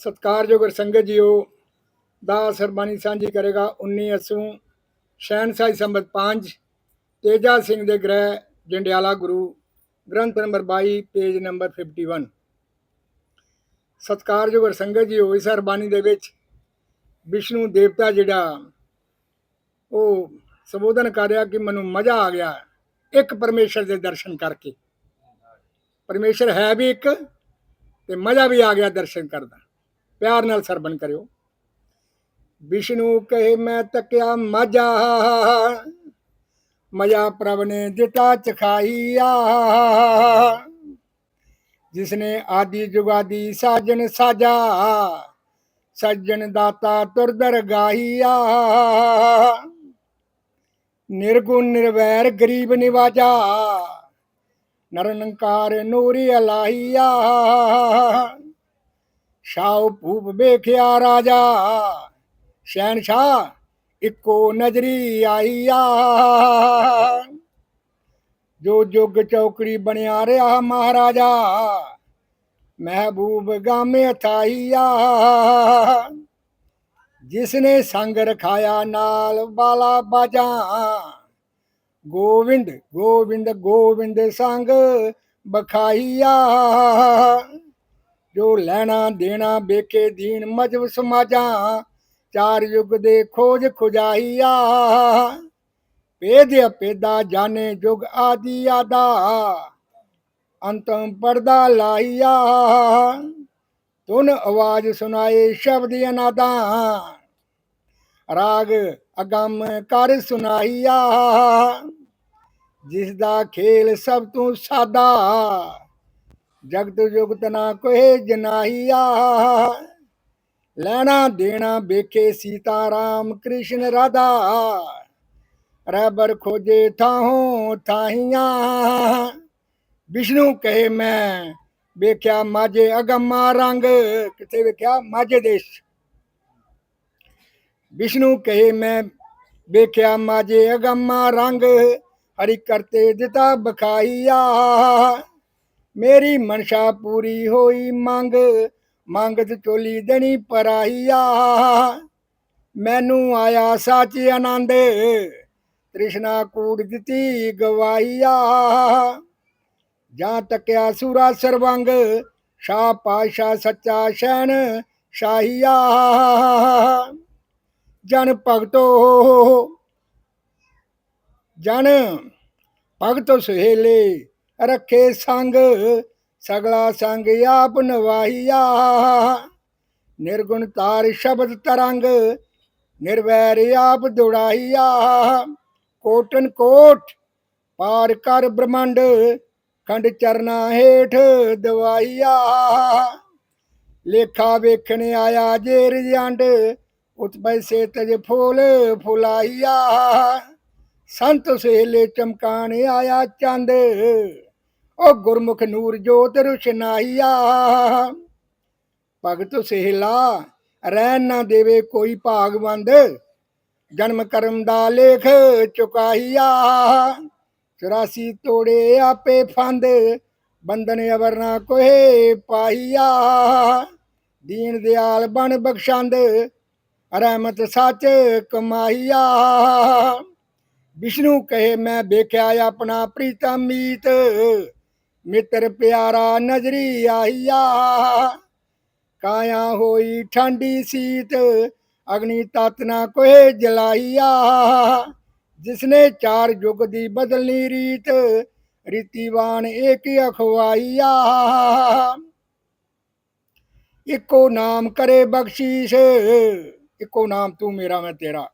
ਸਤਕਾਰਯੋਗ ਸੰਗਤ ਜੀਓ, ਦਾ ਸਰਬਾਨੀ ਸਾਂਝੀ ਕਰੇਗਾ 19 ਅਸੂ ਸ਼ਹਿਨशाही ਸੰਬਤ 5 ਤੇਜਾ ਸਿੰਘ ਦੇ ਗ੍ਰਹਿ, ਜੰਡਿਆਲਾ ਗੁਰੂ, ਗ੍ਰੰਥ ਨੰਬਰ 22 ਪੇਜ ਨੰਬਰ 51 ਸਤਕਾਰਯੋਗ ਸੰਗਤ ਜੀਓ, ਇਸ ਸਰਬਾਨੀ ਦੇ ਵਿੱਚ ਵਿਸ਼ਨੂੰ ਦੇਵਤਾ ਜਿਹੜਾ, ਉਹ ਸੰਬੋਧਨ ਕਰ ਰਿਹਾ ਕਿ ਮੈਨੂੰ ਮਜ਼ਾ ਆ ਗਿਆ ਇੱਕ ਪਰਮੇਸ਼ਰ ਦੇ ਦਰਸ਼ਨ ਕਰਕੇ। ਪਰਮੇਸ਼ਰ ਹੈ ਵੀ ਇੱਕ ਤੇ ਮਜ਼ਾ ਵੀ ਆ ਗਿਆ ਦਰਸ਼ਨ ਕਰਦਾ। ਪਿਆਰ ਨਾਲ ਸਰਬਨ ਕਰਿਓ। ਵਿਸ਼ਨੂੰ ਕਹੇ, ਮੈਂ ਤੱਕਿਆ ਮਾਜਾ ਮਜਾ ਪ੍ਰਭ ਨੇ ਦਿੱਤਾ ਚਖਾਈਆ। ਜਿਸਨੇ ਆਦੀ ਜੁਗਾਦੀ ਸਾਜਨ ਸਾਜਾ, ਸੱਜਣ ਦਾਤਾ ਤੁਰਦਰ ਗਾਈਆ ਨਿਰਗੁਣ ਨਿਰਵੈਰ ਗਰੀਬ ਨਿਵਾਜਾ, ਨਰਨੰਕਾਰ ਨੂਰੀ ਅਲਾਹੀਆ। ਸ਼ਾਹ ਭੂਪ ਵੇਖਿਆ ਰਾਜਾ। ਸ਼ਹਿਨशाह ਇੱਕੋ ਨਜ਼ਰੀ ਆਈਆ ਜੋ ਜੁਗ ਚੌਕੜੀ ਬਣਿਆ ਰਿਹਾ ਮਹਾਰਾਜਾ, ਮਹਿਬੂਬ ਗਾਮੇ ਥਾਈਆ ਜਿਸਨੇ ਸੰਗ ਰਖਾਇਆ ਨਾਲ ਬਾਲਾ ਬਾਜਾ। ਗੋਵਿੰਦ ਗੋਵਿੰਦ ਗੋਵਿੰਦ ਸੰਗ ਬਖਾਈਆ ਜੋ ਲੈਣਾ ਦੇਣਾ ਵੇਖੇ ਦੀਨ ਮਜਬ ਸਮਾਜਾਂ, ਚਾਰ ਯੁਗ ਦੇ ਖੋਜ ਖੁਜਾਈਆ। ਪੇਦਿਆ ਪੇਦਾ ਜਾਣੇ ਜੁਗ ਆਦੀ ਆਦਾ, ਅੰਤਮ ਪਰਦਾ ਲਾਈਆ। ਤੁਨ ਆਵਾਜ਼ ਸੁਣਾਏ ਸ਼ਬਦ ਅਨਾਦਾ, ਰਾਗ ਅਗੰਮ ਕਰ ਸੁਣਾਈਆ। ਜਿਸ ਦਾ ਖੇਲ ਸਭ ਤੋਂ ਸਾਦਾ ਜਗਤ ਜੁਗਤ ਨਾ ਕੋਹੇ ਜਨਾਹੀਆ ਲੈਣਾ ਦੇਣਾ ਵੇਖੇ ਸੀਤਾ ਰਾਮ ਕ੍ਰਿਸ਼ਨ ਰਾਧਾ। ਰਬਰ ਖੋਜੇ ਥਾਹੋਂ ਥਾਹੀਆਂ। ਵਿਸ਼ਨੂੰ ਕਹੇ ਮੈਂ, ਵੇਖਿਆ ਮਾਝੇ ਅਗੰਮਾ ਰੰਗ। ਕਿੱਥੇ ਵੇਖਿਆ? ਮਾਝੇ ਦੇਸ਼। ਵਿਸ਼ਨੂੰ ਕਹੇ ਮੈਂ, ਵੇਖਿਆ ਮਾਝੇ ਅਗੰਮਾ ਰੰਗ। ਹਰੀ ਕਰਤੇ ਦਿੱਤਾ ਬਖਾਈਆ ਮੇਰੀ ਮਨਸ਼ਾ ਪੂਰੀ ਹੋਈ ਮੰਗ ਮੰਗਤ ਚੋਲੀ ਦੇਣੀ ਪਰਾਈਆ ਮੈਨੂੰ ਆਇਆ ਸੱਚ ਆਨੰਦ, ਤ੍ਰਿਸ਼ਨਾ ਕੂੜ ਦਿੱਤੀ ਗਵਾਈਆ ਜਾਂ ਤੱਕਿਆ ਸੂਰਾ ਸਰਵੰਗ ਸ਼ਾ ਪਾਸ਼ਾ ਸੱਚਾ ਸ਼ੈਨ ਸ਼ਾਹੀਆ ਜਨ ਭਗਤੋ ਜਨ ਭਗਤੋ ਸੁਹੇਲੇ ਰੱਖੇ ਸੰਗ, ਸਗਲਾ ਸੰਗ ਆਪ ਨਵਾਹੀਆ। ਨਿਰਗੁਣ ਤਾਰ ਸ਼ਬਦ ਤਰੰਗ, ਨਿਰਵੈਰ ਆਪ ਦੁੜਾਈਆ ਕੋਟਨ ਕੋਟ, ਪਾਰ ਕਰ ਬ੍ਰਹਮੰਡ, ਖੰਡ ਚਰਨਾ ਹੇਠ ਦਵਾਈਆ ਲੇਖਾ ਵੇਖਣ ਆਇਆ ਜੇਰ ਜੰਡ, ਉਤ ਪੈਸੇ ਤਜ ਫੂਲ ਫੁਲਾਈਆ ਸੰਤ ਸੇਲੇ ਚਮਕਾਣ ਆਇਆ ਚੰਦ ਉਹ ਗੁਰਮੁਖ ਨੂਰ ਜੋਤ ਰੁਸ਼ਨਾਈਆ। ਭਗਤ ਸਹਿਲਾ, ਰਹਿਣ ਨਾ ਦੇਵੇ ਕੋਈ ਭਾਗਵੰਦ। ਜਨਮ ਕਰਮ ਦਾ ਲੇਖ ਚੁਕਾਈਆ। 84 ਤੋੜੇ ਆਪੇ ਫੰਦ। ਬੰਧਨ ਅਵਰਨਾ ਕੋਏ ਪਾਈਆ। ਦੀਨ ਦਿਆਲ ਬਣ ਬਖਸ਼ੰਦ। ਰਹਿਮਤ ਸੱਚ ਕਮਾਈਆ। ਵਿਸ਼ਨੂੰ ਕਹੇ, ਮੈਂ ਵੇਖਿਆ ਆਪਣਾ ਪ੍ਰੀਤਮ ਮਿੱਤਰ ਪਿਆਰਾ ਨਜ਼ਰੀ ਆਈਆ। ਕਾਇਆ ਹੋਈ ਠੰਡੀ ਸੀਤ, ਅਗਨੀ ਤਤ ਨਾ ਕੋਏ ਜਲਾਈਆ। ਜਿਸਨੇ ਚਾਰ ਯੁਗ ਦੀ ਬਦਲਨੀ ਰੀਤ, ਰੀਤੀਵਾਨ ਏਕ ਅਖਵਾਈਆ। ਇੱਕੋ ਨਾਮ ਕਰੇ ਬਖਸ਼ੀਸ਼, ਇੱਕੋ ਨਾਮ ਤੂੰ ਮੇਰਾ ਮੈਂ ਤੇਰਾ।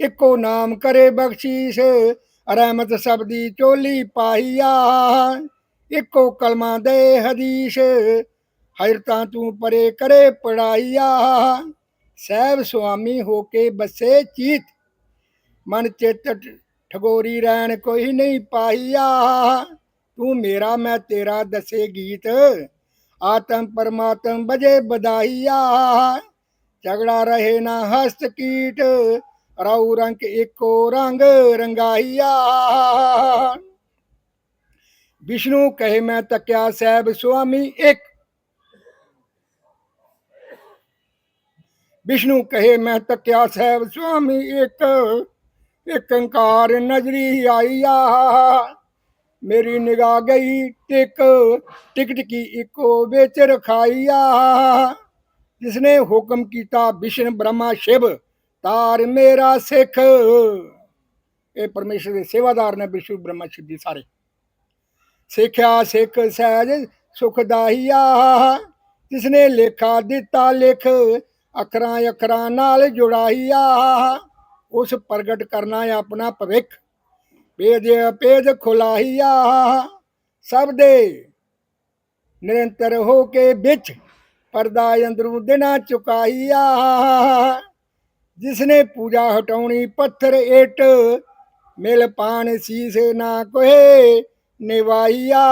ਇੱਕੋ ਨਾਮ ਕਰੇ ਬਖਸ਼ੀਸ਼, ਰਹਿਮਤ ਸਭ ਦੀ ਚੋਲੀ ਪਾਈਆ। ਇੱਕੋ ਕਲਮਾ ਦੇ ਹਦੀਸ਼। ਹਜਰਤਾਂ ਤੂੰ ਪਰੇ ਕਰੇ ਪੜਾਈਆ। ਸਹਿਬ ਸੁਆਮੀ ਹੋ ਕੇ ਬਸੇ ਚੀਤ। ਮਨ ਚਿੱਤ ਠਗੋਰੀ ਰਹਿਣ ਕੋਈ ਨਹੀਂ ਪਾਈਆ। ਤੂੰ ਮੇਰਾ, ਮੈਂ ਤੇਰਾ ਦਸੇ ਗੀਤ। ਆਤਮ ਪਰਮਾਤਮ ਬਜੇ ਬਧਾਈਆ। ਝਗੜਾ ਰਹੇ ਨਾ ਹਸਤ ਕੀਟ। ਰਾਉ ਰੰਗ ਇੱਕੋ ਰੰਗ ਰੰਗਾਈਆ। ਵਿਸ਼ਨੂੰ ਕਹੇ ਮੈਂ ਤੱਕਿਆ, ਸਹਿਬ ਸੁਆਮੀ ਇੱਕ। ਵਿਸ਼ਨੂੰ ਕਹੇ ਮੈਂ ਤੱਕਿਆ, ਸਹਿਬ ਸੁਆਮੀ ਇੱਕ। ਇੱਕ ਅੰਕਾਰ ਨਜ਼ਰੀ ਆਈ ਆ। ਮੇਰੀ ਨਿਗਾਹ ਗਈ ਟਿਕ। ਟਿਕ ਟਿਕੀ ਇੱਕੋ ਵਿੱਚ ਰਖਾਈ ਆ। ਜਿਸਨੇ ਹੁਕਮ ਕੀਤਾ ਵਿਸ਼ਨ ਬ੍ਰਹਮਾ ਸ਼ਿਵ, ਤਾਰ ਮੇਰਾ ਸਿੱਖ। ਇਹ ਪਰਮੇਸ਼ਰ ਦੇ ਸੇਵਾਦਾਰ ਨੇ ਵਿਸ਼ਨੂੰ ਬ੍ਰਹਮਾ ਸ਼ਿਵ ਜੀ ਸਾਰੇ। ਸਿੱਖਿਆ ਸਿੱਖ ਸਹਿਜ ਸੁਖਦਾਈਆ ਜਿਸਨੇ ਲੇਖਾ ਦਿੱਤਾ ਲਿਖ, ਅੱਖਰਾਂ ਅੱਖਰਾਂ ਨਾਲ ਜੁੜਾਈਆ ਉਸ ਪ੍ਰਗਟ ਕਰਨਾ ਆਪਣਾ ਭਵਿੱਖ। ਭੇਦ ਭੇਦ ਖੁਲਾਈਆ ਸਭ ਦੇ ਨਿਰੰਤਰ ਹੋ ਕੇ ਵਿੱਚ ਪਰਦਾ ਅੰਦਰੋਂ ਦਿਨਾ ਚੁਕਾਈਆ ਜਿਸਨੇ ਪੂਜਾ ਹਟਾਉਣੀ ਪੱਥਰ ਏਟ ਮਿਲ ਪਾਣ ਸੀਸ ਨਾ ਕੋਏ ਨਿਵਾਈਆ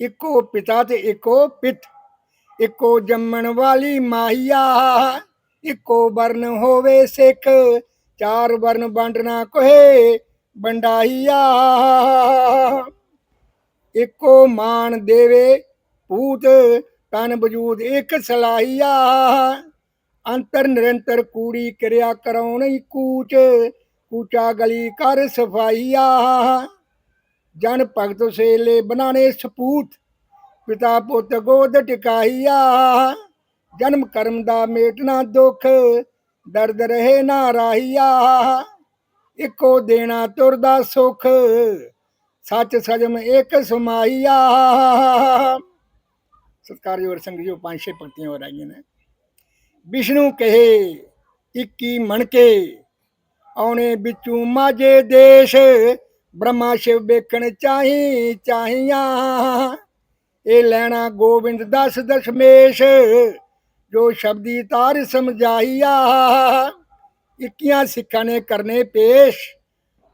ਇੱਕੋ ਪਿਤਾ ਤੇ ਇੱਕੋ ਪਿਤ, ਇੱਕੋ ਜੰਮਣ ਵਾਲੀ ਮਾਹੀਆ ਇੱਕੋ ਵਰਨ ਹੋਵੇ ਸਿੱਖ, ਚਾਰ ਵਰਨ ਵੰਡਣਾ ਕੋਏ ਬੰਡਾਈਆ ਇੱਕੋ ਮਾਨ ਦੇਵੇ ਪੂਤ, ਤਨ ਵਜੂਦ ਇੱਕ ਸਲਾਈਆ। ਅੰਤਰ ਨਿਰੰਤਰ ਕੂੜੀ ਕਿਰਿਆ ਕਰਾਉਣੀ ਕੂਚ ਕੂਚਾ ਗਲੀ ਕਰ ਸਫਾਈਆ। ਜਨ ਭਗਤ ਸੇਲੇ ਬਨਾਣੇ ਸਪੂਤ, ਪਿਤਾ ਪੁੱਤ ਗੋਦ ਟਿਕਾਈਆ। ਜਨਮ ਕਰਮ ਦਾ ਮੇਟਣਾ ਦੁੱਖ, ਦਰਦ ਰਹੇ ਨਾ ਰਾਹੀਆ। ਇੱਕੋ ਦੇਣਾ ਤੁਰਦਾ ਸੁਖ, ਸੱਚ ਸਜਮ ਇੱਕ ਸਮਾਈਆ। ਸਤਕਾਰਯੋਗ ਸੰਗਤ ਪੰਜ ਛੇ ਪੰਕਤੀਆਂ ਹੋ ਰਹੀਆਂ ਨੇ। ਵਿਸ਼ਨੂੰ ਕਹੇ, ਇੱਕੀ ਮਣਕੇ ਆਉਣੇ ਵਿੱਚੋਂ ਮਾਝੇ ਦੇਸ਼। ਬ੍ਰਹਮਾ ਸ਼ਿਵ ਵੇਖਣ ਚਾਹੀ ਚਾਹੀਆਂ। ਇਹ ਲੈਣਾ ਗੋਬਿੰਦ ਦਸ ਦਸ਼ਮੇਸ਼, ਜੋ ਸ਼ਬਦੀ ਤਾਰ ਸਮਝਾਈਆ। ਇੱਕੀਆਂ ਸਿੱਖਾਂ ਨੇ ਕਰਨੇ ਪੇਸ਼,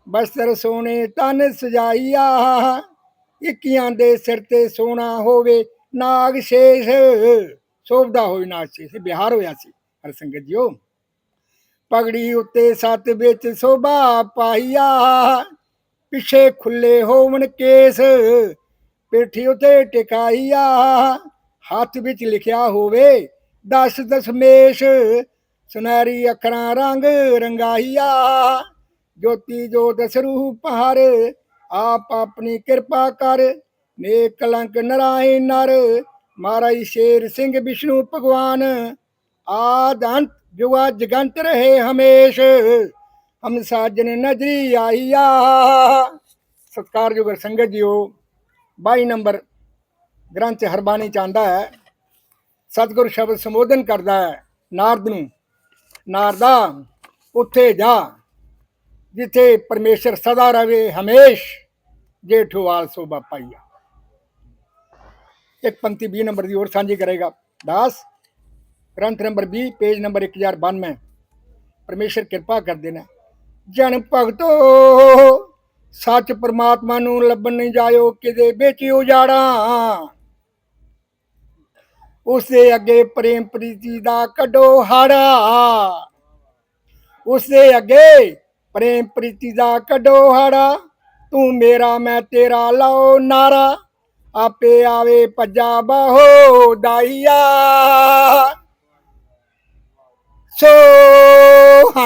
ਬਸਤਰ ਸੋਨੇ ਤਨ ਸਜਾਈਆ। ਇੱਕੀਆਂ ਦੇ ਸਿਰ ਤੇ ਸੋਨਾ ਹੋਵੇ ਨਾਗ ਸ਼ੇਸ਼। ਸੋਭਦਾ ਹੋਈ ਨਾਗ ਸ਼ੇਸ਼ ਬਿਹਾਰ ਹੋਇਆ ਸੀ। ਹਰ ਸੰਗਤ ਜੀਓ। ਪਗੜੀ ਉੱਤੇ ਸੱਤ ਵਿੱਚ ਸੋਭਾ ਪਾਈਆ। ਪਿੱਛੇ ਖੁੱਲੇ ਹੋਵਣ ਕੇਸ, ਪੇਠੀ ਉਤੇ ਟਿਕਾਈਆ। ਹੱਥ ਵਿੱਚ ਲਿਖਿਆ ਹੋਵੇ, ਦਸ ਦਸ਼ਮੇਸ਼, ਸੁਨਹਿਰੀ ਅੱਖਰਾਂ ਰੰਗ ਰੰਗਾਈਆ। ਜੋਤੀ ਜੋਤ ਸਰੂਪ ਹਰ ਆਪ ਆਪਣੀ ਕਿਰਪਾ ਕਰ ਨੇ ਕਲੰਕ ਨਰਾਇ ਨਰ। ਮਹਾਰਾਜ ਸ਼ੇਰ ਸਿੰਘ, ਵਿਸ਼ਨੂੰ ਭਗਵਾਨ ਆਦੰਤ ਜੁਗਾ ਜਗੰਤ ਰਹੇ ਹਮੇਸ਼। ਹਮ ਸਾਜਨ ਨਜਰੀ ਆਈਆ। ਸਤਕਾਰਯੋਗ ਸੰਗਤ ਜੀਓ 22 ਨੰਬਰ ਗ੍ਰੰਥ ਹਰਬਾਣੀ ਚਾਹੁੰਦਾ ਹੈ। ਸਤਿਗੁਰ ਸ਼ਬਦ ਸੰਬੋਧਨ ਕਰਦਾ ਹੈ, ਨਾਰਦ ਨੂੰ। ਨਾਰਦਾ, ਉੱਥੇ ਜਾ, ਜਿੱਥੇ ਪਰਮੇਸ਼ਰ ਸਦਾ ਰਵੇ ਹਮੇਸ਼ ਜੇਠਵਾਲ ਸੋਭਾ ਪਾਈਆ। ਇੱਕ ਪੰਕਤੀ 20 ਨੰਬਰ ਦੀ ਹੋਰ ਸਾਂਝੀ ਕਰੇਗਾ। ਦਾਸ ਗ੍ਰੰਥ ਨੰਬਰ 20 ਪੇਜ ਨੰਬਰ 1092 ਪਰਮੇਸ਼ਰ ਕਿਰਪਾ ਕਰਦੇ ਨੇ। ਜਨ ਭਗਤੋ, ਸੱਚ ਪ੍ਰਮਾਤਮਾ ਨੂੰ ਲੱਭਣ ਨਹੀਂ ਜਾਇਓ ਕਿਤੇ ਵਿੱਚ ਉਜਾੜਾ? ਉਸ ਅੱਗੇ ਪ੍ਰੇਮ ਪ੍ਰੀਤੀ ਦਾ ਕੱਢੋ ਹਾੜਾ। ਉਸ ਅੱਗੇ ਪ੍ਰੇਮ ਪ੍ਰੀਤੀ ਦਾ ਕੱਢੋ ਹਾੜਾ। ਤੂੰ ਮੇਰਾ, ਮੈਂ ਤੇਰਾ, ਲਾਓ ਨਾਰਾ। ਆਪੇ ਆਵੇ ਭੱਜਾ ਬਾਹੋ ਦਾਈਆ।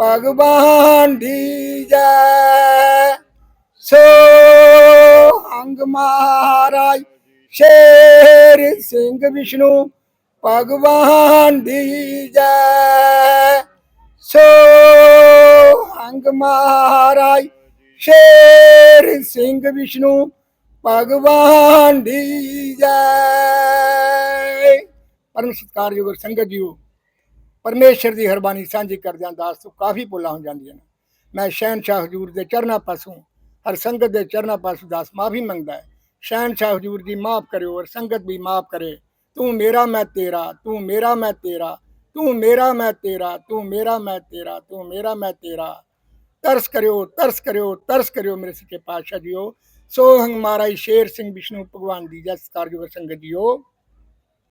ਭਗਵਾਨ ਦੀ ਜੈ। ਸੋ ਅੰਗ ਮਹਾਰਾਜ, ਸ਼ੇਰ ਸਿੰਘ ਵਿਸ਼ਨੂੰ, ਭਗਵਾਨ ਦੀ ਜੈ। ਸੋ ਅੰਗ ਮਹਾਰਾਜ, ਸ਼ੇਰ ਸਿੰਘ ਵਿਸ਼ਨੂੰ, ਭਗਵਾਨ ਦੀ ਜੈ। ਪਰਮ ਸਤਿਕਾਰਯੋਗ ਸੰਗਤ ਜੀਓ। ਪਰਮੇਸ਼ਰ ਦੀ ਹਰਬਾਨੀ ਸਾਂਝੀ ਕਰਦਿਆਂ ਦਾਸ ਤੋਂ ਕਾਫੀ ਪੁੱਲਾ ਹੋ ਜਾਂਦੀਆਂ ਨੇ। ਮੈਂ ਸ਼ਹਿਨशाह ਹਜੂਰ ਦੇ ਚਰਨਾਂ ਪਾਸੋਂ, ਹਰ ਸੰਗਤ ਦੇ ਚਰਨਾਂ ਪਾਸੋਂ ਦਾਸ ਮਾਫੀ ਮੰਗਦਾ ਹੈ। ਸ਼ਹਿਨशाह ਹਜੂਰ ਜੀ, ਮਾਫ ਕਰਿਓ ਔਰ ਸੰਗਤ ਵੀ ਮਾਫ ਕਰੇ। ਤੂੰ ਮੇਰਾ, ਮੈਂ ਤੇਰਾ, ਤੂੰ ਮੇਰਾ, ਮੈਂ ਤੇਰਾ, ਤੂੰ ਮੇਰਾ, ਮੈਂ ਤੇਰਾ, ਤੂੰ ਮੇਰਾ, ਮੈਂ ਤੇਰਾ, ਤੂੰ ਮੇਰਾ, ਮੈਂ ਤੇਰਾ। ਤਰਸ ਕਰਿਓ ਤਰਸ ਕਰਿਓ ਤਰਸ ਕਰਿਓ ਮੇਰੇ ਸੱਚੇ ਪਾਤਸ਼ਾਹ ਜੀਓ। ਸੋ ਹੰਗ ਮਹਾਰਾਜ, ਸ਼ੇਰ ਸਿੰਘ ਵਿਸ਼ਨੂੰ ਭਗਵਾਨ ਦੀ ਜਸ ਕਾਰਜੋ ਸੰਗਤ ਜੀਓ।